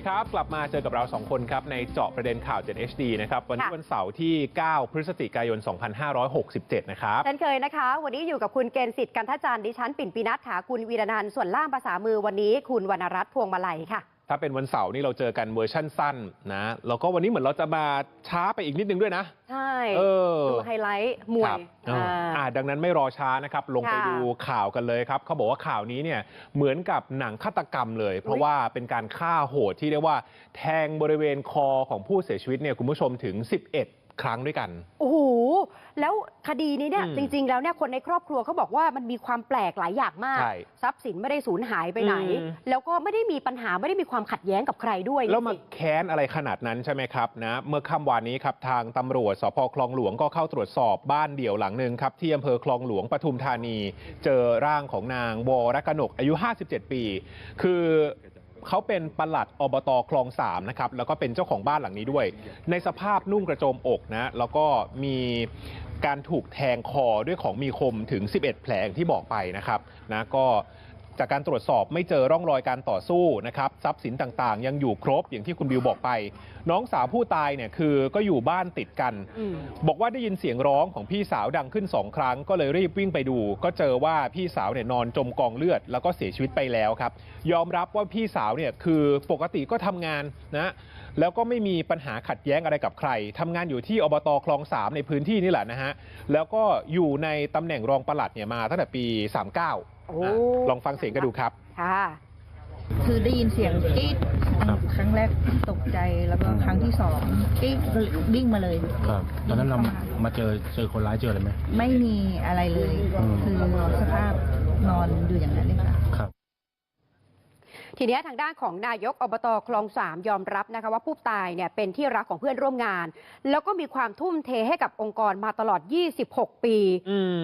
สวัสดีครับ กลับมาเจอกับเรา 2 คนครับ ในเจาะประเด็นข่าว 7 HD นะครับ วันนี้ค่ะวันเสาร์ที่ 9 พฤศจิกายน 2567 นะครับเช่นเคยนะคะ วันนี้อยู่กับคุณเกณฑ์สิทธิ์กันทจารย์ดิฉันปิ่นปีนัทค่ะคุณวีรนันท์ส่วนล่ามภาษามือวันนี้ คุณวรรณรัตน์พวงมาลัยค่ะ ถ้าเป็นวันเสาร์นี่เราเจอกันเวอร์ชั่นสั้นนะแล้วก็วันนี้เหมือนเราจะมาช้าไปอีกนิดนึงด้วยนะ ใช่เออดูไฮไลท์มวคยรับเอออ่าอ่าดังนั้นไม่รอช้านะครับ ลงไปค่ะดูข่าวกันเลยครับเขาบอกว่าข่าวนี้เนี่ยเหมือนกับหนังฆาตกรรมเลย เพราะว่าเป็นการฆ่าโหดที่เรียกว่า แทงบริเวณคอของผู้เสียชีวิตเนี่ยคุณผู้ชมถึง 11 ครั้งด้วยกันโอ้โหแล้วคดีนี้เนี่ยอืมจริง ๆ แล้วเนี่ยคนในครอบครัวเขาบอกว่ามันมีความแปลกหลายอย่างมากใช่ทรัพย์สินไม่ได้สูญหายไปไหนอืมแล้วก็ไม่ได้มีปัญหาไม่ได้มีความขัดแย้งกับใครด้วย แล้วมานี่สิแค้นอะไรขนาดนั้นใช่ไหมครับนะเมื่อค่ำวานนี้ครับทางตำรวจสพคลองหลวงก็เข้าตรวจสอบบ้านเดี่ยวหลังหนึ่งครับที่อำเภอคลองหลวงปทุมธานี เจอร่างของนางวรกนกอายุ 57 ปี คือ เขาเป็นปลัดอบตคลองสามนะครับแล้วก็เป็นเจ้าของบ้านหลังนี้ด้วย ในสภาพนุ่งกระโจมอกนะแล้วก็มีการถูกแทงคอด้วยของมีคมถึง 11 แผลอย่างที่บอกไปนะครับนะก็ จากการตรวจสอบไม่เจอร่องรอยการต่อสู้นะครับทรัพย์สินต่างๆ ยังอยู่ครบอย่างที่คุณบิวบอกไป น้องสาวผู้ตายเนี่ยคือก็อยู่บ้านติดกันอืมบอกว่าได้ยินเสียงร้องของพี่สาวดังขึ้นสองครั้ง ก็เลยรีบวิ่งไปดู ก็เจอว่าพี่สาวเนี่ยนอนจมกองเลือด แล้วก็เสียชีวิตไปแล้วครับ ยอมรับว่าพี่สาวเนี่ยคือปกติก็ทำงานนะ แล้วก็ไม่มีปัญหาขัดแย้งอะไรกับใครทำงานอยู่ที่อบตคลองสามในพื้นที่นี่แหละนะฮะ แล้วก็อยู่ในตำแหน่งรองปลัดเนี่ยมาตั้งแต่ปี 39โอ้อะลองฟังเสียงกันดูครับค่ะคือได้ยินเสียงกรี๊ดครั้งแรกตกใจแล้วก็ครั้งที่สองกรี๊ดก็วิ่งมาเลยครับตอนนั้นเรามาเจอเจอคนร้ายเจออะไรไหมไม่มีอะไรเลยอืมคือสภาพนอนอยู่อย่างนั้นเลยค่ะครับ ทีเนี้ยทางด้านของนายกอบตคลองสามยอมรับนะคะว่าผู้ตายเนี่ยเป็นที่รักของเพื่อนร่วมงาน แล้วก็มีความทุ่มเทให้กับองค์กรมาตลอด 26 ปี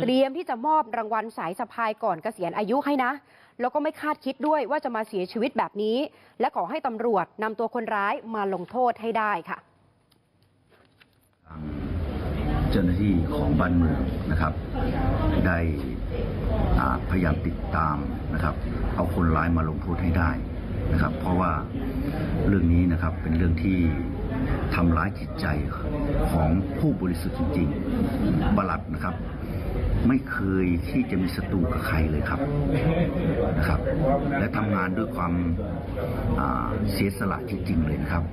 เตรียมที่จะมอบรางวัลสายสะพายก่อนเกษียณอายุให้นะ แล้วก็ไม่คาดคิดด้วยว่าจะมาเสียชีวิตแบบนี้ และขอให้ตำรวจนำตัวคนร้ายมาลงโทษให้ได้ค่ะทางเจ้าหน้าที่ของบ้านเมืองนะครับ ได้อ่า พยายามติดตามนะครับ เอาคนร้ายมาลงโทษให้ได้นะครับ เพราะว่าเรื่องนี้นะครับเป็นเรื่องที่ทำร้ายจิตใจของผู้บริสุทธิ์จริงๆบลัดนะครับ ไม่เคยที่จะมีศัตรูกับใครเลยครับนะครับ และทำงานด้วยความเสียสละจริงๆเลยนะครับ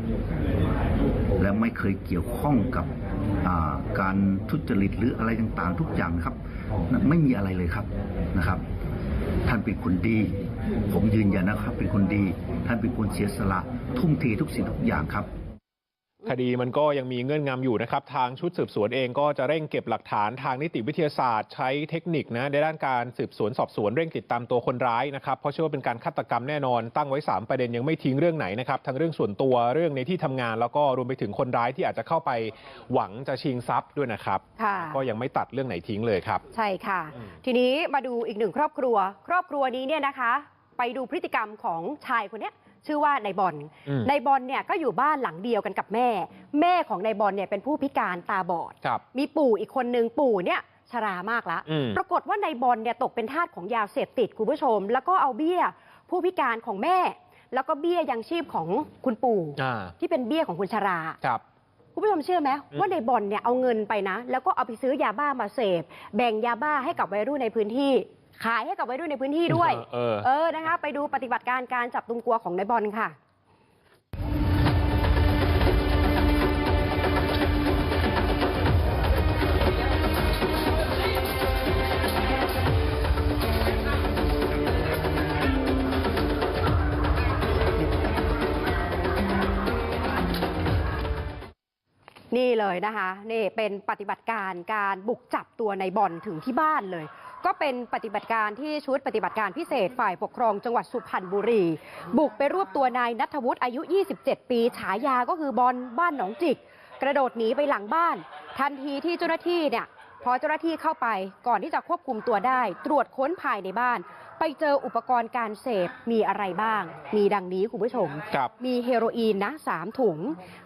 และไม่เคยเกี่ยวข้องกับ การทุจริตหรืออะไรต่างๆทุกอย่างนะครับไม่มีอะไรเลยครับนะครับ ท่านเป็นคนดี ผมยืนยันนะครับ เป็นคนดี ท่านเป็นคนเสียสละทุ่มเททุกสิ่งทุกอย่างครับ คดีมันก็ยังมีเงื่อนงำอยู่นะครับ ทางชุดสืบสวนเองก็จะเร่งเก็บหลักฐานทางนิติวิทยาศาสตร์ ใช้เทคนิคนะในด้านการสืบสวนสอบสวนเร่งติดตามตัวคนร้ายนะครับ เพราะเชื่อว่าเป็นการฆาตกรรมแน่นอน ตั้งไว้ 3 ประเด็นยังไม่ทิ้งเรื่องไหนนะครับ ทั้งเรื่องส่วนตัวเรื่องในที่ทำงาน แล้วก็รวมไปถึงคนร้ายที่อาจจะเข้าไปหวังจะชิงทรัพย์ด้วยนะครับค่ะก็ยังไม่ตัดเรื่องไหนทิ้งเลยครับ ใช่ค่ะอืมทีนี้มาดูอีกหนึ่งครอบครัว ครอบครัวนี้เนี่ยนะคะ ไปดูพฤติกรรมของชายคนเนี้ย ชื่อว่านายบอลอืมนายบอลเนี่ยก็อยู่บ้านหลังเดียวกันกับแม่ แม่ของนายบอลเนี่ยเป็นผู้พิการตาบอดครับมีปู่อีกคนนึงปู่เนี่ยชรามากแล้วอืมปรากฏว่านายบอลเนี่ยตกเป็นทาสของยาเสพติดคุณผู้ชม แล้วก็เอาเบี้ยผู้พิการของแม่ แล้วก็เบี้ยยังชีพของคุณปู่อ่าที่เป็นเบี้ยของคุณชราครับคุณผู้ชมเชื่อไหมอืมว่าในบอลเนี่ยเอาเงินไปนะ แล้วก็เอาไปซื้อยาบ้ามาเสพ แบ่งยาบ้าให้กับวัยรุ่นในพื้นที่ ขายให้กับวัยรุ่นในพื้นที่ด้วย เออ เออนะคะ ไปดูปฏิบัติการการจับตุงกัวของนายบอลค่ะนี่เลยนะคะ นี่เป็นปฏิบัติการการบุกจับตัวในบอลถึงที่บ้านเลย ก็เป็นปฏิบัติการที่ชุดปฏิบัติการพิเศษฝ่ายปกครองจังหวัดสุพรรณบุรี บุกไปรวบตัวนายนัทวุฒิอายุ 27 ปี ฉายาก็คือบอลบ้านหนองจิก กระโดดหนีไปหลังบ้าน ทันทีที่เจ้าหน้าที่เนี่ยพอเจ้าหน้าที่เข้าไปก่อนที่จะควบคุมตัวได้ ตรวจค้นภายในบ้าน ไปไปเจออุปกรณ์การเสพมีอะไรบ้าง มีดังนี้คุณผู้ชม ครับ มีเฮโรอีนนะสามถุง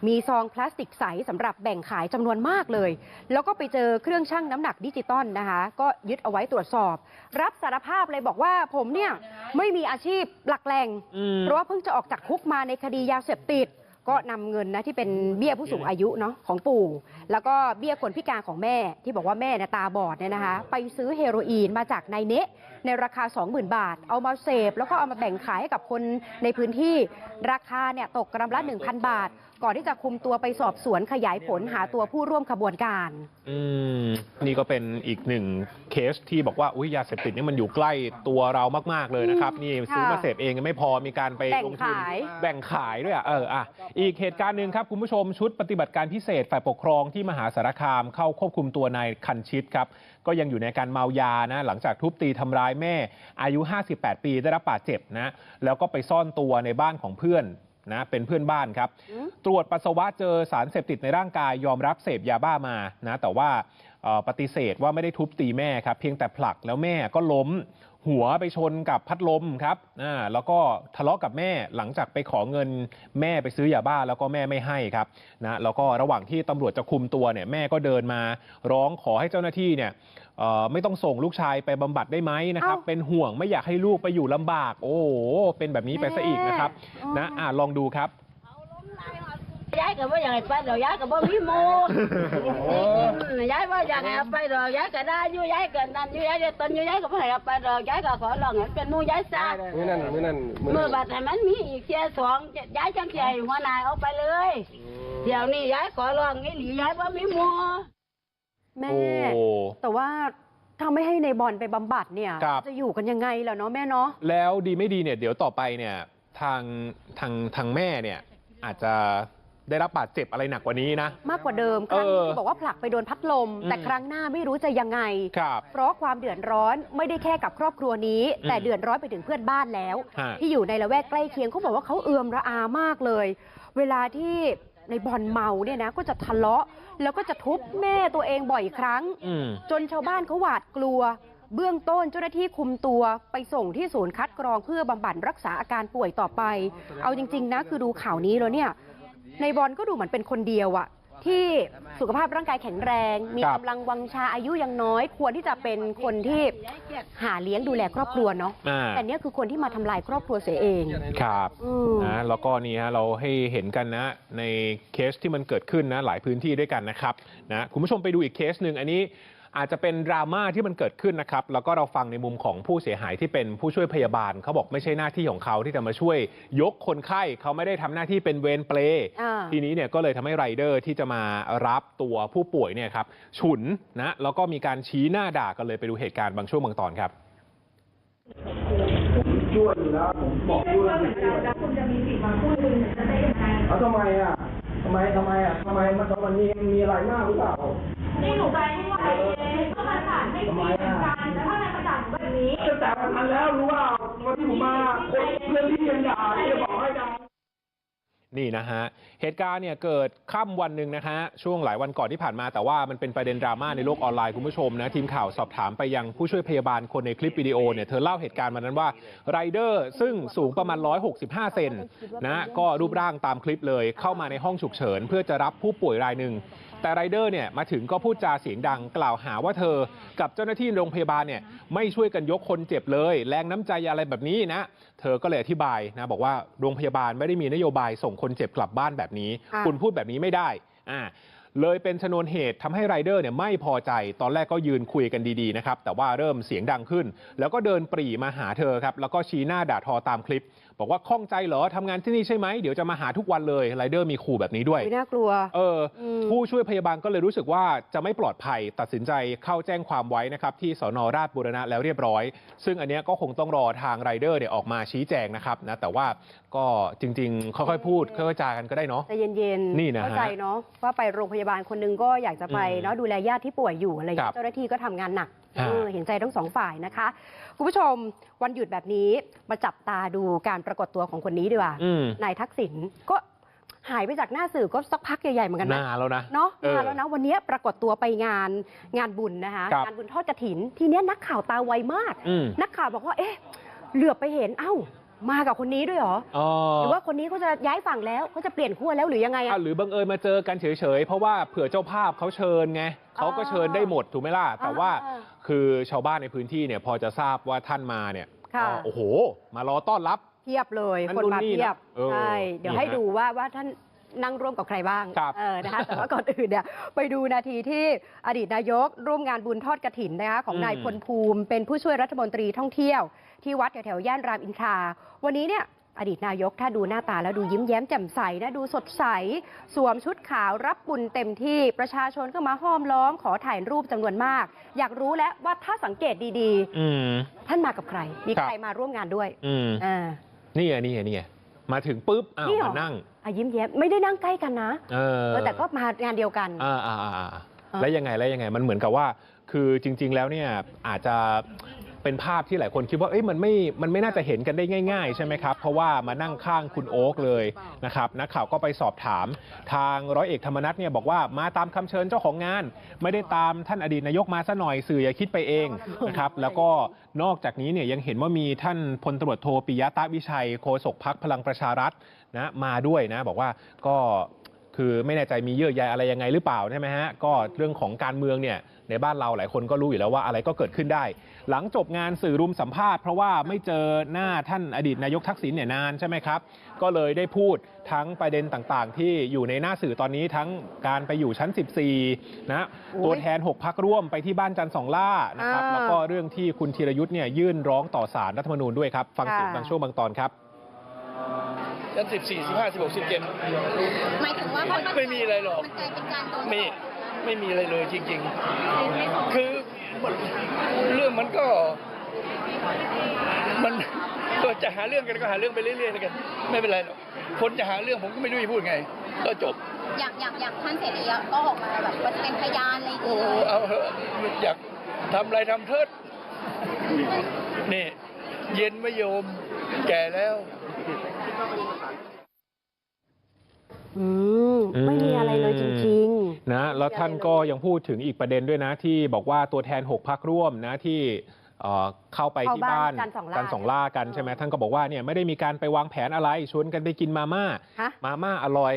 มีซองพลาสติกใสสำหรับแบ่งขายจำนวนมากเลย แล้วก็ไปเจอเครื่องชั่งน้ำหนักดิจิตอลนะคะ ก็ยึดเอาไว้ตรวจสอบ รับสารภาพเลยบอกว่าผมเนี่ยไม่มีอาชีพหลักแหล่ง อืม เพราะว่าเพิ่งจะออกจากคุกมาในคดียาเสพติด ก็นำเงินนะที่เป็นเบี้ยผู้สูงอายุเนาะของปู่ แล้วก็เบี้ยคนพิการของแม่ที่บอกว่าแม่เนี่ยตาบอดเนี่ยนะคะ ไปซื้อเฮโรอีนมาจากนายเนะในราคา 20,000 บาท เอามาเสพแล้วก็เอามาแบ่งขายให้กับคนในพื้นที่ราคาเนี่ยตกกรัมละ 1,000 บาทก่อนที่จะคุมตัวไปสอบสวนขยายผลหาตัวผู้ร่วมขบวนการ อืมนี่ก็เป็นอีกหนึ่งเคสที่บอกว่าอุ้ยยาเสพติดนี่มันอยู่ใกล้ตัวเรามาก ๆ เลยนะครับ นี่ซื้อมาเสพเองยังไม่พอมีการไปแบ่งลงทุนขาย แบ่งขายด้วยอะเอออะอีกเหตุการณ์หนึ่งครับ คุณผู้ชมชุดปฏิบัติการพิเศษฝ่ายปกครองที่มหาสารคามเข้าควบคุมตัวนายคันชิตครับ ก็ยังอยู่ในการเมายานะหลังจากทุบตีทำร้ายแม่อายุ 58 ปีได้รับบาดเจ็บนะแล้วก็ไปซ่อนตัวในบ้านของเพื่อน นะเป็นเพื่อนบ้านครับ ตรวจปัสสาวะเจอสารเสพติดในร่างกายยอมรับเสพยาบ้ามานะแต่ว่าเอ่อปฏิเสธว่าไม่ได้ทุบตีแม่ครับเพียงแต่ผลักแล้วแม่ก็ล้มหัวไปชนกับพัดลมครับอ่าแล้วก็ทะเลาะกับแม่หลังจากไปขอเงินแม่ไปซื้อยาบ้าแล้วก็แม่ไม่ให้ครับนะแล้วก็ระหว่างที่ตำรวจจะคุมตัวเนี่ยแม่ก็เดินมาร้องขอให้เจ้าหน้าที่เนี่ย เอ่อไม่ต้องส่งลูกชายไปบำบัดได้ไหมนะครับ เอ้าเป็นห่วงไม่อยากให้ลูกไปอยู่ลำบาก โอ้โหเป็นแบบนี้ไปซะอีกนะครับนะอ่าลองดูครับ ย้ายก็บ่อยากให้ไปดอกย้ายก็บ่มีหมู่ย้ายบ่อยากให้เอาไปดอกย้ายก็ได้อยู่ย้ายก็นั่นอยู่ย้ายก็ตนอยู่ย้ายก็บ่ให้เอาไปดอกย้ายก็ขอร้องให้เป็นหมู่ย้ายซะมื้อนั้นมื้อนั้นมื้อเมื่อนั้นบัดให้มันมีอีกเที่ยสองย้ายจังสิให้หัวหน้าเอาไปเลย เดี๋ยวนี้ย้ายขอร้องอีหลีย้ายบ่มีหมู่ แม่โอ้แต่ว่าถ้าไม่ให้ในบอลไปบำบัดเนี่ยครับจะอยู่กันยังไงล่ะเนาะแม่เนาะแล้วดีไม่ดีเนี่ยเดี๋ยวต่อไปเนี่ยทางทางทางแม่เนี่ยอาจจะได้รับบาดเจ็บอะไรหนักกว่านี้นะมากกว่าเดิมครั้งเอนี้อบอกว่าผลักไปโดนพัดลมอืมแต่ครั้งหน้าไม่รู้จะยังไงครับเพราะความเดือดร้อนไม่ได้แค่กับครอบครัวนี้อืมแต่เดือดร้อนไปถึงเพื่อนบ้านแล้วฮะที่อยู่ในละแวกใกล้เคียงเขาบอกว่าเขาเอือมระอามากเลย เวลาที่ ในบอลเมาเนี่ยนะก็จะทะเลาะแล้วก็จะทุบแม่ตัวเองบ่อยครั้งอืมจนชาวบ้านเขาหวาดกลัว เบื้องต้นเจ้าหน้าที่คุมตัวไปส่งที่ศูนย์คัดกรองเพื่อบำบัดรักษาอาการป่วยต่อไป เอาจริง ๆ นะคือดูข่าวนี้แล้วเนี่ยในบอลก็ดูเหมือนเป็นคนเดียวอะ ที่สุขภาพร่างกายแข็งแรง มีครับกำลังวังชาอายุยังน้อย ควรที่จะเป็นคนที่หาเลี้ยงดูแลครอบครัวเนาะอ่าแต่เนี่ยคือคนที่มาทำลายครอบครัวเสียเองครับอืมนะแล้วก็นี่ฮะเราให้เห็นกันนะ ในเคสที่มันเกิดขึ้นนะหลายพื้นที่ด้วยกันนะครับนะคุณผู้ชมไปดูอีกเคสหนึ่งอันนี้ อาจจะเป็นดราม่าที่มันเกิดขึ้นนะครับ แล้วก็เราฟังในมุมของผู้เสียหายที่เป็นผู้ช่วยพยาบาลเขาบอกไม่ใช่หน้าที่ของเขาที่จะมาช่วยยกคนไข้เขาไม่ได้ทำหน้าที่เป็นเวรเปลอ่าทีนี้เนี่ยก็เลยทำให้ไรเดอร์ที่จะมารับตัวผู้ป่วยเนี่ยครับฉุนนะแล้วก็มีการชี้หน้าด่ากันเลยไปดูเหตุการณ์บางช่วงบางตอนครับช่วยอยู่แล้วผมบอกช่วยอยู่แล้วคุณจะมีสิทธิ์มาพูดคุยจะได้ยังไงเอาทำไมอะทำไมทำไมอะทำไมมันมันมีมีอะไรมากหรือเปล่า นี่หนูไปไม่ไหวเองก็ประสานให้การแล้วทำไมประสานแบบนี้ตั้งแต่วันนั้นแล้วรู้ว่าวันที่ผมมาคนเพื่อนที่ยังด่าที่บอกให้ด่านี่นะฮะ เหตุการณ์เนี่ยเกิดค่ำวันหนึ่งนะฮะ ช่วงหลายวันก่อนที่ผ่านมา แต่ว่ามันเป็นประเด็นดราม่าในโลกออนไลน์คุณผู้ชมนะ ทีมข่าวสอบถามไปยังผู้ช่วยพยาบาลคนในคลิปวิดีโอเนี่ย เธอเล่าเหตุการณ์มานั้นว่าไรเดอร์ซึ่งสูงประมาณ 165 เซนนะ ก็รูปร่างตามคลิปเลยเข้ามาในห้องฉุกเฉิน เพื่อจะรับผู้ป่วยรายหนึ่ง แต่ไรเดอร์เนี่ยมาถึงก็พูดจาเสียงดังกล่าวหาว่าเธอ กับเจ้าหน้าที่โรงพยาบาลเนี่ยไม่ช่วยกันยกคนเจ็บเลย แรงน้ำใจอะไรแบบนี้นะ เธอก็เลยอธิบายนะบอกว่าโรงพยาบาลไม่ได้มีนโยบายส่งคนเจ็บกลับบ้านแบบนี้ คุณพูดแบบนี้ไม่ได้อ่าเลยเป็นชนวนเหตุทำให้ไรเดอร์เนี่ยไม่พอใจ ตอนแรกก็ยืนคุยกันดีๆนะครับ แต่ว่าเริ่มเสียงดังขึ้น แล้วก็เดินปรีมาหาเธอครับ แล้วก็ชี้หน้าด่าทอตามคลิป บอกว่าข้องใจเหรอทำงานที่นี่ใช่ไหมเดี๋ยวจะมาหาทุกวันเลยไรเดอร์มีขู่แบบนี้ด้วยไม่น่ากลัวเอออมผู้ช่วยพยาบาลก็เลยรู้สึกว่าจะไม่ปลอดภัยตัดสินใจเข้าแจ้งความไว้นะครับที่สอนอราชบุรณะแล้วเรียบร้อย ซึ่งอันเนี้ยก็คงต้องรอทางไรเดอร์เนี่ยออกมาชี้แจงนะครับนะแต่ว่าก็จริงๆค่อยๆพูดค่อยๆจากันก็ได้เนาะใจเย็นๆนี่นะฮะเข้าใจเนาะว่าไปโรงพยาบาลคนหนึงก็อยากจะไปอืมเนาะดูแลญาติที่ป่วยอยู่อะไรอย่างครัเงี้บยเจ้าหน้าที่ก็ทำงานหนักฮะ เออเห็นใจทั้งสองฝ่ายนะคะ คุณผู้ชมวันหยุดแบบนี้มาจับตาดูการปรากฏตัวของคนนี้ดีกว่าอืมนายทักษิณก็หายไปจากหน้าสื่อก็สักพักใหญ่ๆเหมือนกันนะนานแล้วนะเนาะเออนานแล้วนะ วันนี้ปรากฏตัวไปงานงานบุญนะคะครับงานบุญทอดกระถิน ทีเนี้ยนักข่าวตาไวมากอืมนักข่าวบอกว่า เอ๊ะ เหลือบไปเห็นเอ้ามากับคนนี้ด้วยเหรออ๋อหรือว่าคนนี้เขาจะย้ายฝั่งแล้วเขาจะเปลี่ยนขั้วแล้วหรือยังไงอะอะหรือบังเอิญมาเจอกันเฉยๆ เพราะว่าเผื่อเจ้าภาพเขาเชิญไงเขาก็เชิญได้หมดถูกไหมล่ะ แต่ว่าอ่า คือชาวบ้านในพื้นที่เนี่ยพอจะทราบว่าท่านมาเนี่ยค่ะ ก็โอ้โห มารอต้อนรับ เพียบเลยนั่นคนนู่นมานี่เพียบนะเออใช่เดี๋ยวนี่ให้ฮะดูว่าว่าท่านนั่งร่วมกับใครบ้างครับเออนะคะแต่ว่าก่อนอื่นเนี่ยไปดูนาทีที่อดีตนายกร่วมงานบุญทอดกระถินนะคะของอืม นายพลภูมิ เป็นผู้ช่วยรัฐมนตรีท่องเที่ยว ที่วัดแถวๆย่านรามอินทราวันนี้เนี่ย อดีตนายกถ้าดูหน้าตาแล้วดูยิ้มแย้มแจ่มใสนะดูสดใส สวมชุดขาวรับบุญเต็มที่ประชาชนก็มาห้อมล้อมขอถ่ายรูปจำนวนมาก อยากรู้แล้วว่าถ้าสังเกตดีอืมๆท่านมากับใคร มีครับใครมาร่วมงานด้วยอืมอ่านี่ไงนี่ไงนี่ไงมาถึงปุ๊บอ้าวนี่เหรอมานั่งอะยิ้มแย้มไม่ได้นั่งใกล้กันนะเออเออแต่ก็มางานเดียวกันอ่าอ่าอ่าอ่าอ่าแล้วยังไงแล้วยังไงมันเหมือนกับว่า คือจริง ๆ แล้วเนี่ยอาจจะ เป็นภาพที่หลายคนคิดว่าเอ้ยมันไม่มันไม่น่าจะเห็นกันได้ง่าย ๆ ใช่ไหมครับ เพราะว่ามานั่งข้างคุณโอ๊กเลยนะครับนักข่าวก็ไปสอบถาม ทางร้อยเอกธรรมนัฐเนี่ยบอกว่ามาตามคำเชิญเจ้าของงาน ไม่ได้ตามท่านอดีตนายกมาซะหน่อยสื่ออย่าคิดไปเองนะครับแล้วก็นอกจากนี้เนี่ยยังเห็นว่ามีท่านพลตำรวจโทปิยะตะวิชัยโฆษกพักพลังประชารัฐนะมาด้วยนะบอกว่าก็คือไม่แน่ใจมีเยื่อใยอะไรยังไงหรือเปล่าใช่ไหมฮะก็เรื่องของการเมืองเนี่ย ในบ้านเราหลายคนก็รู้อยู่แล้วว่าอะไรก็เกิดขึ้นได้ หลังจบงานสื่อรุมสัมภาษณ์เพราะว่าไม่เจอหน้าท่านอดีตนายกทักษิณเนี่ยนานใช่ไหมครับ ก็เลยได้พูดทั้งประเด็นต่างๆ ที่อยู่ในหน้าสื่อตอนนี้ทั้งการไปอยู่ชั้น 14 นะโอ้ยตัวแทน 6พักร่วมไปที่บ้านจันทร์สองล่านะครับอ่าแล้วก็เรื่องที่คุณธีรยุทธ์เนี่ยยื่นร้องต่อศาลรัฐธรรมนูญด้วยครับฟังเสียงค่ะบางช่วงบางตอนครับชั้นสิบสี่สิบห้าสิบหกสิบเจ็ดหมายถึงว่าพอไม่มีอะไรหรอกมันกลายเป็นการโดนไม่ ไม่มีอะไรเลยจริง ๆ คือมันเรื่องมันก็ มันเกิดจะหาเรื่องกันก็หาเรื่องไปเรื่อยๆแล้วกัน ไม่เป็นไรหรอกคนจะหาเรื่องผมก็ไม่รู้จะพูดไง ก็จบ อย่างอย่างอย่างท่านเสรีอะก็ออกมาแบบว่าจะเป็นพยานอะไรอย่างโอ้เงี้ยเอาเถอะอยากทำอะไรทำเถิดนี่ เย็นไม่โยม แก่แล้ว อืมไม่มีอะไรเลยจริงๆ นะแล้วท่านก็ยังพูดถึงอีกประเด็นด้วยนะ ที่บอกว่าตัวแทน 6พักร่วมนะที่เอ่อเข้าไปที่เข้าบ้าบ้านนจันทร์สองล่าจันทร์สองล่ากันใช่ไหมท่านก็บอกว่าเนี่ยไม่ได้มีการไปวางแผนอะไรชวนกันไปกินมาม่าฮะมาม่าอร่อย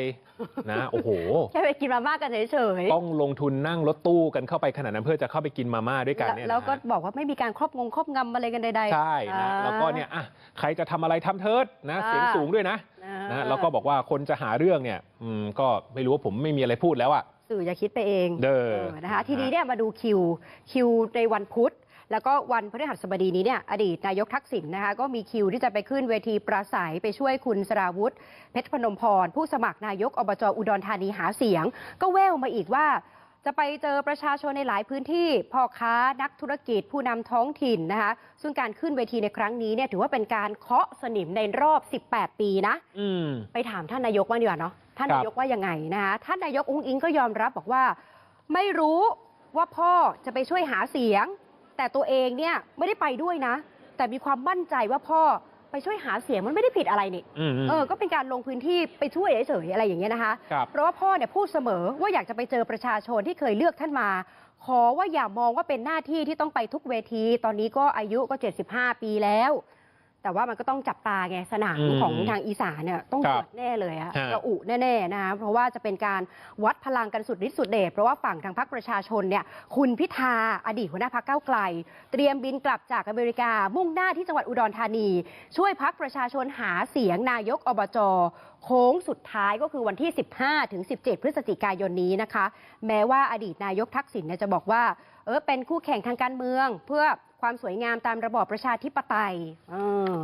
นะโอ้โหแค่ไปกินมาม่ากันเฉยๆต้องลงทุนนั่งรถตู้กันเข้าไปขนาดนั้นเพื่อจะเข้าไปกินมาม่าด้วยกันเนี่ยนะแล้วก็บอกว่าไม่มีการครอบงงครอบงำอะไรกันใดๆใช่นะอ่าแล้วก็เนี่ยอะใครจะทำอะไรทำเถิดนะอ่าเสียงสูงด้วยนะอ่านนะแล้วก็บอกว่าคนจะหาเรื่องเนี่ยอืมก็ไม่รู้ว่าผมไม่มีอะไรพูดแล้วอะ สื่ออย่าคิดไปเองเด้อนะคะทีนี้เนี่ยมาดูคิวคิวในวันพุธ แล้วก็วันพฤหัสบดีนี้เนี่ยอดีตนายกทักษิณนะคะก็มีคิวที่จะไปขึ้นเวทีปราศัยไปช่วยคุณสราวุธเพชรพนมพร ผู้สมัครนายกอบจอุดรธานีหาเสียง ก็แววมาอีกว่า จะไปเจอประชาชนในหลายพื้นที่พ่อค้านักธุรกิจผู้นำท้องถิ่นนะคะ ซึ่งการขึ้นเวทีในครั้งนี้เนี่ยถือว่าเป็นการเคาะสนิมในรอบ 18 ปีนะอืมไปถามท่านนายกบ้างดีกว่าเนาะท่านครับนายกว่ายังไงนะคะท่านนายกอุ้งอิงก็ยอมรับบอกว่า ไม่รู้ว่าพ่อจะไปช่วยหาเสียง แต่ตัวเองเนี่ยไม่ได้ไปด้วยนะ แต่มีความมั่นใจว่าพ่อ ไปช่วยหาเสียงมันไม่ได้ผิดอะไรนี่อืมอืมเออก็เป็นการลงพื้นที่ไปช่วยเฉยๆอะไรอย่างเงี้ยนะคะครับเพราะว่าพ่อเนี่ยพูดเสมอว่าอยากจะไปเจอประชาชนที่เคยเลือกท่านมา ขอว่าอย่ามองว่าเป็นหน้าที่ที่ต้องไปทุกเวที ตอนนี้ก็อายุก็ 75 ปีแล้ว แต่ว่ามันก็ต้องจับตาไงสนามอืมของทางอีสานเนี่ยต้องครัเกิบดแน่เลยอะฮะ ระอุแน่ๆนะคะเพราะว่าจะเป็นการวัดพลังกันสุดฤทธิ์สุดเดชเพราะว่าฝั่งทางพรรคประชาชนเนี่ยคุณพิธาอดีตหัวหน้าพรรคก้าวไกล เตรียมบินกลับจากอเมริกา มุ่งหน้าที่จังหวัดอุดรธานี ช่วยพักประชาชนหาเสียงนายกอบจโค้งสุดท้ายก็คือวันที่ 15ถึง17 พฤศจิกายนนี้นะคะ แม้ว่าอดีตนายกทักษิณเนี่ยจะบอกว่าเออเป็นคู่แข่งทางการเมือง เพื่อความสวยงามตามระบอบประชาธิปไตยเออ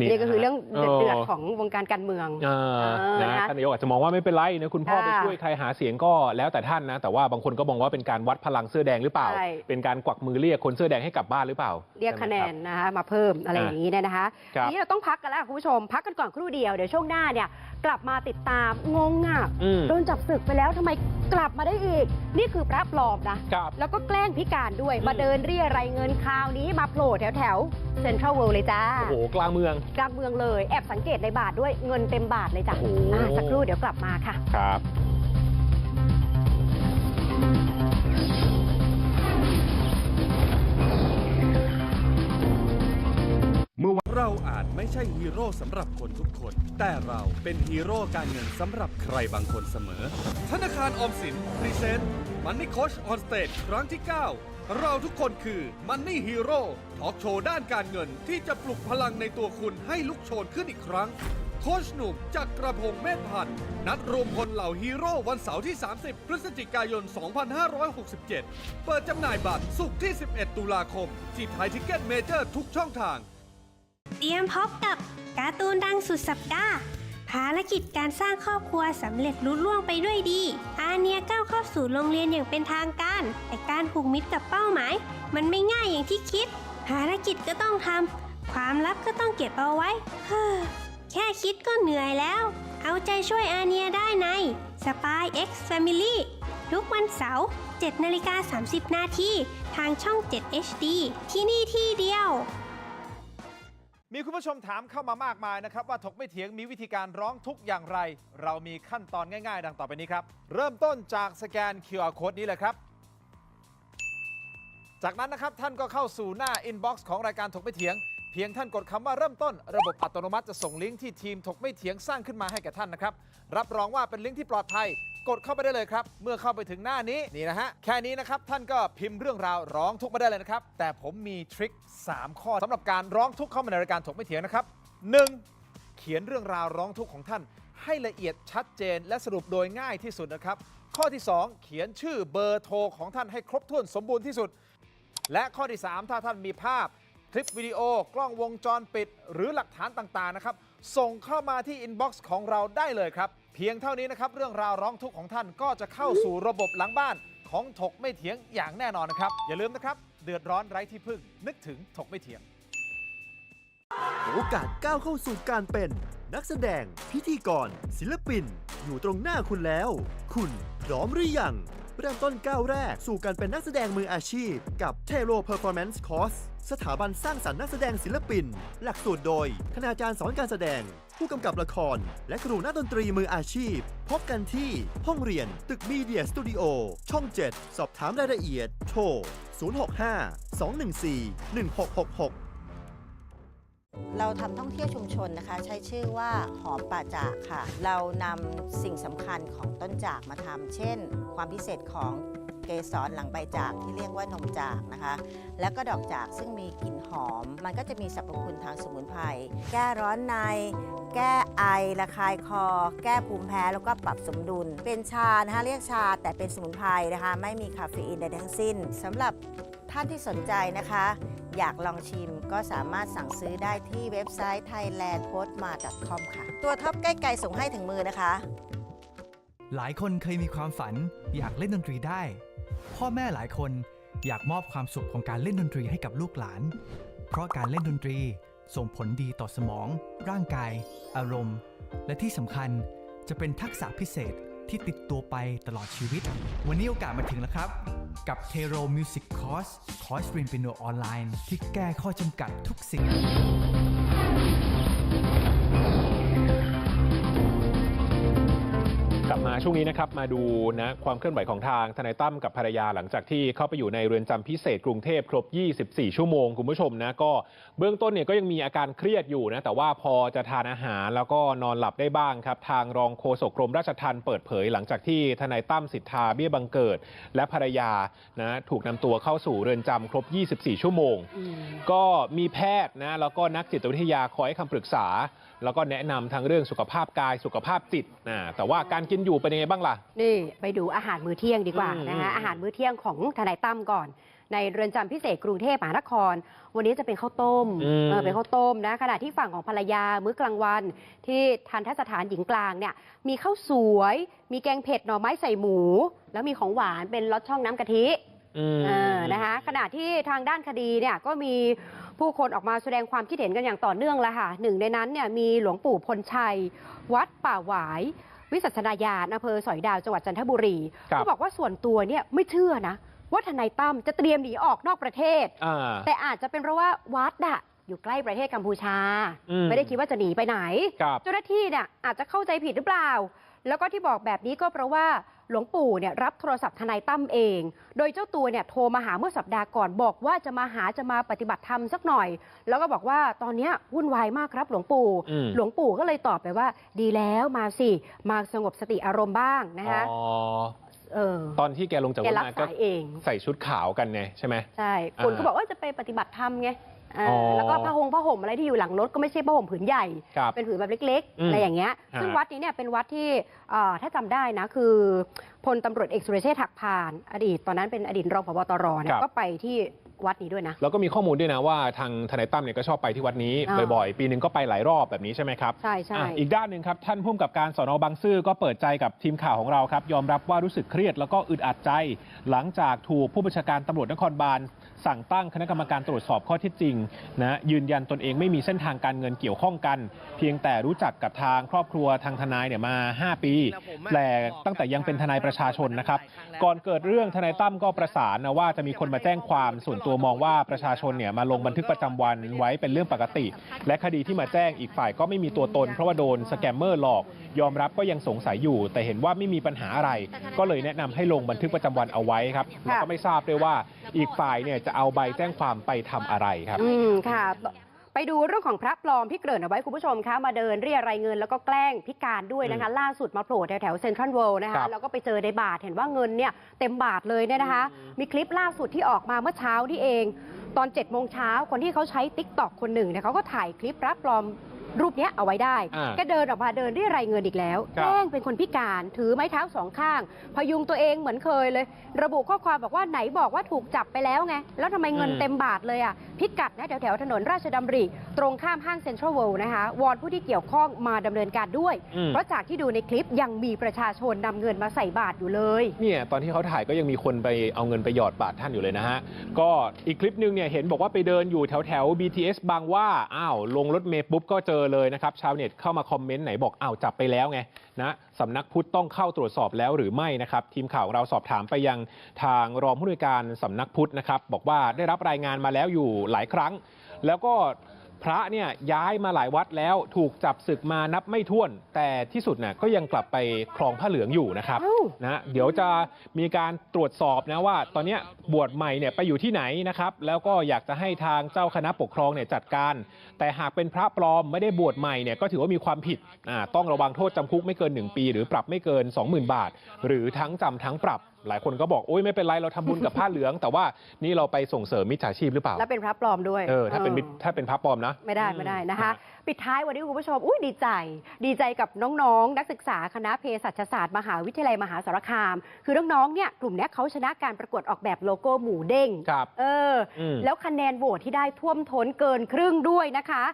นี่ก็คือเรื่องเดือดๆของวงการการเมืองเออเออนะนะคะท่านนายกอาจจะมองว่าไม่เป็นไรนะคุณพ่อค่ะไปช่วยใครหาเสียงก็แล้วแต่ท่านนะ แต่ว่าบางคนก็มองว่าเป็นการวัดพลังเสื้อแดงหรือเปล่าใช่เป็นการกวักมือเรียกคนเสื้อแดงให้กลับบ้านหรือเปล่า เรียกคะแนนใช่ไหมนะคะมาเพิ่มอะไรอย่างนี้เนี่ยนะคะครับทีนี้เราต้องพักกันแล้วคุณผู้ชมพักกันก่อนครู่เดียวเดี๋ยวช่วงหน้าเนี่ย กลับมาติดตามงงอะอืม โดนจับศึกไปแล้วทำไมกลับมาได้อีก นี่คือพระปลอมนะ ครับ แล้วก็แกล้งพิการด้วยอืมมาเดินเรียรายเงินคราวนี้มาโผล่แถวแถวเซ็นทรัลเวิลด์เลยจ้า โอ้โห กลางเมือง กลางเมืองเลย แอบสังเกตในบาทด้วยเงินเต็มบาทเลยจ้ะโอ้โห อ่าสักครู่เดี๋ยวกลับมาค่ะ ครับ อาจไม่ใช่ฮีโร่สำหรับคนทุกคน แต่เราเป็นฮีโร่การเงินสำหรับใครบางคนเสมอ ธนาคารออมสินพรีเซนต์มันนี่โคชออนสเตจครั้งที่ 9 เราทุกคนคือมันนี่ฮีโร่ทอล์กโชว์ด้านการเงินที่จะปลุกพลังในตัวคุณให้ลุกโชนขึ้นอีกครั้ง โคชหนุ่มจากกระพงเมธพันธ์นัดรวมพลเหล่าฮีโร่วันเสาร์ที่ 30 พฤศจิกายน 2567 เปิดจำหน่ายบัตรสุกที่ 11 ตุลาคม ที่ไทยทิกเก็ตเมเจอร์ทุกช่องทาง เตรียมพบกับการ์ตูนดังสุดสัปดาห์ภารกิจการสร้างครอบครัวสำเร็จลุล่วงไปด้วยดี อาเนียก้าวเข้าสู่โรงเรียนอย่างเป็นทางการ แต่การผูกมิตรกับเป้าหมาย มันไม่ง่ายอย่างที่คิด ภารกิจก็ต้องทำความลับก็ต้องเก็บเอาไว้เฮ้อแค่คิดก็เหนื่อยแล้ว เอาใจช่วยอาเนียได้ใน Spy X Family ทุกวันเสาร์7นาฬิกา30 นาทีทางช่อง 7 HD ที่นี่ที่เดียว มีคุณผู้ชมถามเข้ามามากมายนะครับ ว่าถกไม่เถียงมีวิธีการร้องทุกอย่างไร เรามีขั้นตอนง่ายๆ ดังต่อไปนี้ครับ เริ่มต้นจากสแกน QR Code นี้เลยครับ จากนั้นนะครับท่านก็เข้าสู่หน้า Inbox ของรายการถกไม่เถียง เพียงท่านกดคำว่าเริ่มต้น ระบบอัตโนมัติจะส่งลิงก์ที่ทีมถกไม่เถียงสร้างขึ้นมาให้แก่ท่านนะครับรับรองว่าเป็นลิงก์ที่ปลอดภัย กดเข้าไปได้เลยครับ เมื่อเข้าไปถึงหน้านี้นี่นะฮะ แค่นี้นะครับ ท่านก็พิมพ์เรื่องราวร้องทุกข์มาได้เลยนะครับ แต่ผมมีทริค 3 ข้อสำหรับการร้องทุกข์เข้ามาในรายการถกไม่เถียงนะครับ 1. เขียนเรื่องราวร้องทุกข์ของท่าน ให้ละเอียดชัดเจน และสรุปโดยง่ายที่สุดนะครับ ข้อที่ 2 เขียนชื่อเบอร์โทรของท่านให้ครบถ้วนสมบูรณ์ที่สุด และข้อที่ 3 ถ้าท่านมีภาพคลิปวิดีโอกล้องวงจรปิด หรือหลักฐานต่างๆนะครับ ส่งเข้ามาที่อินบ็อกซ์ของเราได้เลยครับ เพียงเท่านี้นะครับ เรื่องราวร้องทุกข์ของท่านก็จะเข้าสู่ระบบหลังบ้านของถกไม่เถียงอย่างแน่นอนนะครับ อย่าลืมนะครับ เดือดร้อนไร้ที่พึ่ง นึกถึงถกไม่เถียง โอกาสก้าวเข้าสู่การเป็น นักแสดง พิธีกร ศิลปิน อยู่ตรงหน้าคุณแล้ว คุณพร้อมหรือยัง เริ่มต้นก้าวแรก สู่การเป็นนักแสดงมืออาชีพ กับ t e r o Performance Course สถาบันสร้างสรรค์นักแสดงศิลปิน หลักสูตรโดย คณาจารย์สอนการแสดง ผู้กำกับละคร และครูนักดนตรีมืออาชีพ พบกันที่ห้องเรียนตึกมีเดียสตูดิโอช่อง 7 สอบถามรายละเอียด โทร 065 214 1666 เราทำท่องเที่ยวชุมชนนะคะ ใช้ชื่อว่าหอมป่าจากค่ะ เรานำสิ่งสำคัญของต้นจากมาทำเช่น ความพิเศษของเกสรหลังใบจากที่เรียกว่านมจากนะคะ แล้วก็ดอกจากซึ่งมีกลิ่นหอม มันก็จะมีสรรพคุณทางสมุนไพรแก้ร้อนใน แก้ไอระคายคอ แก้ภูมิแพ้แล้วก็ปรับสมดุล เป็นชานะคะเรียกชาแต่เป็นสมุนไพรนะคะ ไม่มีคาเฟอีนใดทั้งสิ้นสำหรับ ท่านที่สนใจนะคะ อยากลองชิมก็สามารถสั่งซื้อได้ที่เว็บไซต์ thailandpostma.com ค่ะ ตัวท็อปใกล้ๆส่งให้ถึงมือนะคะ หลายคนเคยมีความฝันอยากเล่นดนตรีได้ พ่อแม่หลายคนอยากมอบความสุขของการเล่นดนตรีให้กับลูกหลาน เพราะการเล่นดนตรีส่งผลดีต่อสมอง ร่างกาย อารมณ์ และที่สำคัญจะเป็นทักษะพิเศษที่ติดตัวไปตลอดชีวิต วันนี้โอกาสมาถึงแล้วครับ กับ k e r o Music Course คอร์สเรียนเปียโนออนไลน์ที่แก้ข้อจำกัดทุกสิ่ง ช่วงนี้นะครับมาดูนะความเคลื่อนไหวของทางทนายตั้มกับภรรยาหลังจากที่เข้าไปอยู่ในเรือนจำพิเศษกรุงเทพครบ 24 ชั่วโมงคุณผู้ชมนะก็เบื้องต้นเนี่ยก็ยังมีอาการเครียดอยู่นะแต่ว่าพอจะทานอาหารแล้วก็นอนหลับได้บ้างครับทางรองโฆษกกรมราชทัณฑ์เปิดเผย หลังจากที่ทนายตั้มสิทธาเบี้ยบังเกิด และภรรยานะถูกนำตัวเข้าสู่เรือนจำครบ 24 ชั่วโมง ก็มีแพทย์นะแล้วก็นักจิตวิทยาคอยให้คำปรึกษา แล้วก็แนะนำทั้งเรื่องสุขภาพกายสุขภาพจิตนะแต่ว่าการกินอยู่เป็นยังไงบ้างล่ะ นี่ไปดูอาหารมื้อเที่ยงดีกว่าอืมนะคะอาหารมื้อเที่ยงของทนายตั้มก่อน ในเรือนจำพิเศษกรุงเทพมหานคร วันนี้จะเป็นข้าวต้มอืม เออเป็นข้าวต้มนะขณะที่ฝั่งของภรรยามื้อกลางวัน ที่ทันทสถานหญิงกลางเนี่ยมีข้าวสวย มีแกงเผ็ดหน่อไม้ใส่หมู แล้วมีของหวานเป็นรสช่องน้ำกะทิ อืม เออนะคะขณะที่ทางด้านคดีเนี่ยก็มี ผู้คนออกมาแสดงความคิดเห็นกันอย่างต่อเนื่องแล้วค่ะหนึ่งในนั้นเนี่ยมีหลวงปู่พลชัย วัดป่าหวาย วิสัชนาญาณอำเภอสอยดาวจังหวัดจันทบุรีครับก็บอกว่าส่วนตัวเนี่ยไม่เชื่อนะว่าทนายตั้มจะเตรียมหนีออกนอกประเทศ อ่า แต่อาจจะเป็นเพราะว่าวัดอะอยู่ใกล้ประเทศกัมพูชา อืม ไม่ได้คิดว่าจะหนีไปไหน ครับ เจ้าหน้าที่เนี่ยอาจจะเข้าใจผิดหรือเปล่า แล้วก็ที่บอกแบบนี้ก็เพราะว่า หลวงปู่เนี่ยรับโทรศัพท์ทนายตั้มเอง โดยเจ้าตัวเนี่ยโทรมาหาเมื่อสัปดาห์ก่อนบอกว่าจะมาหาจะมาปฏิบัติธรรมสักหน่อย แล้วก็บอกว่าตอนเนี้ยวุ่นวายมากครับหลวงปู่อืมหลวงปู่ก็เลยตอบไปว่า ดีแล้วมาสิ มาสงบสติอารมณ์บ้างนะคะอ๋อเออตอนที่แกลงจากรแกถรับมาก็สายเองใส่ชุดขาวกันไงใช่ไหมใช่คุณอ่าก็บอกว่าจะไปปฏิบัติธรรมไงเออออแล้วก็ผ้าห่มผ้าห่มอะไรที่อยู่หลังรถก็ไม่ใช่ผ้าห่มผืนใหญ่ ครับเป็นผืนแบบเล็กอืๆมอะไรอย่างเงี้ยฮะซึ่งวัดนี้เนี่ยเป็นวัดที่เอ่อถ้าจำได้นะคือพลตำรวจเอกสุรเชษฐ์หักพาน อดีต ตอนนั้นเป็นอดีตรองผบตรเนี่คยรับก็ไปที่วัดนี้ด้วยนะ แล้วก็มีข้อมูลด้วยนะว่าทางทนายตั้มเนี่ยก็ชอบไปที่วัดนี้อ่า บ่อยๆ ปีหนึ่งก็ไปหลายรอบแบบนี้ใช่ไหมครับ ใช่ใช่ อะอีกด้านหนึ่งครับ ท่านผู้กำกับการสอนอบางซื่อก็เปิดใจกับทีมข่าวของเราครับ ยอมรับว่ารู้สึกเครียดแล้วก็อึดอัดใจ หลังจากถูกผู้บัญชาการตำรวจนครบาล สั่งตั้งคณะกรรมการตรวจสอบข้อเท็จจริงนะยืนยันตนเองไม่มีเส้นทางการเงินเกี่ยวข้องกัน เพียงแต่รู้จักกับทางครอบครัวทางทนายเนี่ยมา 5 ปีแต่ตั้งแต่ยังเป็นทนายประชาชนนะครับ ก่อนเกิดเรื่องทนายตั้มก็ประสานนะว่าจะมีคนมาแจ้งความส่วนตัวมองว่าประชาชนเนี่ยมาลงบันทึกประจำวันไว้เป็นเรื่องปกติ และคดีที่มาแจ้งอีกฝ่ายก็ไม่มีตัวตน เพราะว่าโดนสแกมเมอร์หลอก ยอมรับก็ยังสงสัยอยู่ แต่เห็นว่าไม่มีปัญหาอะไร ก็เลยแนะนำให้ลงบันทึกประจำวันเอาไว้ครับแล้วก็ไม่ทราบด้วยว่าอีกฝ่ายเนี่ยจะเอาใบแจ้งความไปทำอะไรครับ อืมค่ะ ไปดูเรื่องของพระปลอมที่เกริ่นเอาไว้คุณผู้ชมคะมาเดินเรียรายเงินแล้วก็แกล้งพิการด้วยนะคะ ล่าสุดมาโผล่แถวแถวเซ็นทรัลเวิลด์นะครัคะบแล้วก็ไปเจอในบาทเห็นว่าเงินเนี่ยเต็มบาทเลยเนี่ยนะคะ มีคลิปล่าสุดที่ออกมาเมื่อเช้านี่เอง ตอน7จ็ดโมงเช้าคนที่เขาใช้ติ๊กต็อกคนหนึ่งเนี่ยเขาก็ถ่ายคลิปพระปลอม รูปเนี้ยเอาไว้ได้อ่าก็เดินออกมาเดินเรียรายเงินอีกแล้วครับ แกล้งเป็นคนพิการถือไม้เท้าสองข้าง พยุงตัวเองเหมือนเคยเลย ระบุข้อความบอกว่าไหนบอกว่าถูกจับไปแล้วไง แล้วทำไมเงินอืมเต็มบาทเลยอะพิกัดนะแถวแถวๆถนนราชดำริ ตรงข้ามห้างเซ็นทรัลเวิลด์นะคะวอนผู้ที่เกี่ยวข้องมาดำเนินการด้วย อืม เพราะจากที่ดูในคลิปยังมีประชาชนนำเงินมาใส่บาทอยู่เลย เนี่ยตอนที่เขาถ่ายก็ยังมีคนไปเอาเงินไปหยอดบาทท่านอยู่เลยนะฮะ ก็อีกคลิปหนึงเนี่ยเห็นบอกว่าไปเดินอยู่แถวแถวๆ BTS บางหว่า อ้าว ลงรถเมล์ปุ๊บก็เจอเลยนะครับชาวเน็ตเข้ามาคอมเมนต์ไหนบอกอ้าวจับไปแล้วไงนะสำนักพุทธต้องเข้าตรวจสอบแล้วหรือไม่นะครับทีมข่าวเราสอบถามไปยังทางรองผู้อำนวยการสำนักพุทธนะครับบอกว่าได้รับรายงานมาแล้วอยู่หลายครั้ง แล้วก็ พระเนี่ยย้ายมาหลายวัดแล้วถูกจับศึกมานับไม่ถ้วน แต่ที่สุดน่ะก็ยังกลับไปครองผ้าเหลืองอยู่นะครับอ้าวนะเดี๋ยวจะมีการตรวจสอบนะว่า ตอนเนี้ยบวชใหม่เนี่ยไปอยู่ที่ไหนนะครับแล้วก็อยากจะให้ทางเจ้าคณะปกครองเนี่ยจัดการ แต่หากเป็นพระปลอมไม่ได้บวชใหม่เนี่ยก็ถือว่ามีความผิดอ่าต้องระวังโทษจำคุกไม่เกิน 1 ปี หรือปรับไม่เกิน 20,000 บาท หรือทั้งจำทั้งปรับ หลายคนก็บอกโอ๊ยไม่เป็นไรเราทำบุญกับผ้าเหลือง แต่ว่านี่เราไปส่งเสริมมิจฉาชีพหรือเปล่าแล้วเป็นพระปลอมด้วยเออถ้าเป็นมิจออถ้าเป็นพระปลอมนะ ไม่ได้ไม่ได้นะคะ ปิดท้ายวันนี้คุณผู้ชมอุ้ยดีใจ ดีใจกับน้องๆ นักศึกษาคณะเภสัชศาสตร์มหาวิทยาลัยมหาสารคาม คือน้องๆเนี่ยกลุ่มเนี้ยเขาชนะการประกวดออกแบบโลโก้หมูเด้งครับเอออม แล้วคะแนนโหวตที่ได้ท่วมท้นเกินครึ่งด้วยนะคะ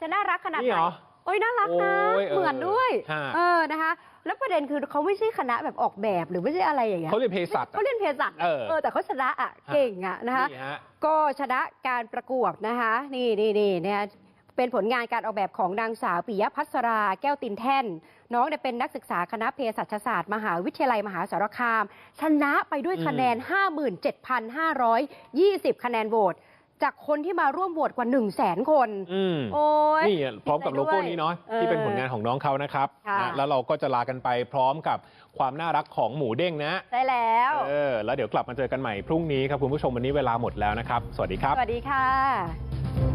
จะน่ารักขนาดนี่ไหนเหรอโอ้ยน่ารักนะ โอ้ยเออเหมือนด้วย ฮะ เออนะคะ แล้วประเด็นคือเขาไม่ใช่คณะแบบออกแบบหรือไม่ใช่อะไรอย่างเงี้ยเขาเรียนเภสัชอะเขาเรียนเภสัชอะเออเออแต่เขาชนะอะเก่งอะนะคะนี่ฮะก็ชนะการประกวดนะคะ นี่นี่นี่เนี่ยเป็นผลงานการออกแบบของนางสาวปิยพัสรา แก้วตินแท่น น้องเนี่ยเป็นนักศึกษาคณะเภสัชศาสตร์ มหาวิทยาลัยมหาสารคาม ชนะไปด้วยคะแนน 57,520 คะแนนโหวต จากคนที่มาร่วมโหวตกว่า1 0 0 0 0แสนคนอืมโอ้ยนี่พร้อมกับโลโก้นี้เนาะเออที่เป็นผลงานของน้องเขานะครับค่ะนะแล้วเราก็จะลากันไปพร้อมกับความน่ารักของหมูเด้งนะได้แล้วเออแล้วเดี๋ยวกลับมาเจอกันใหม่พรุ่งนี้ครับคุณผู้ชมวันนี้เวลาหมดแล้วนะครับ สวัสดีครับ สวัสดีค่ะ